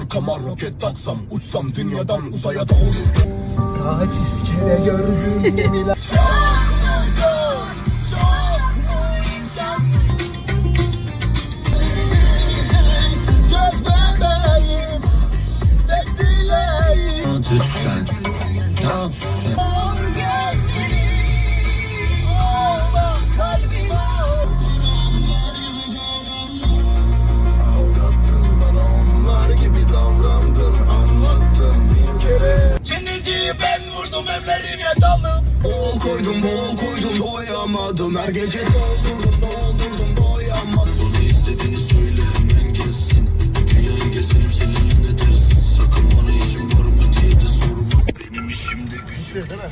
Yakama roket taksam Uçsam dünyadan uzaya olur Kaç iskele gördüm gemiler Göz bebeğim Tek dileğim Dans sen. Dans sen. ben vurdum ellerine dalıp Bol koydum bol koydum doyamadım. Her gece doldurdum doldurdum doyamadım. Bana istediğini söyle hemen gelsin. Dünyayı gezerim seninle ne dersin. Sakın bana işim var mı diye de sorma. Benim işimde gücüm. Değil mi?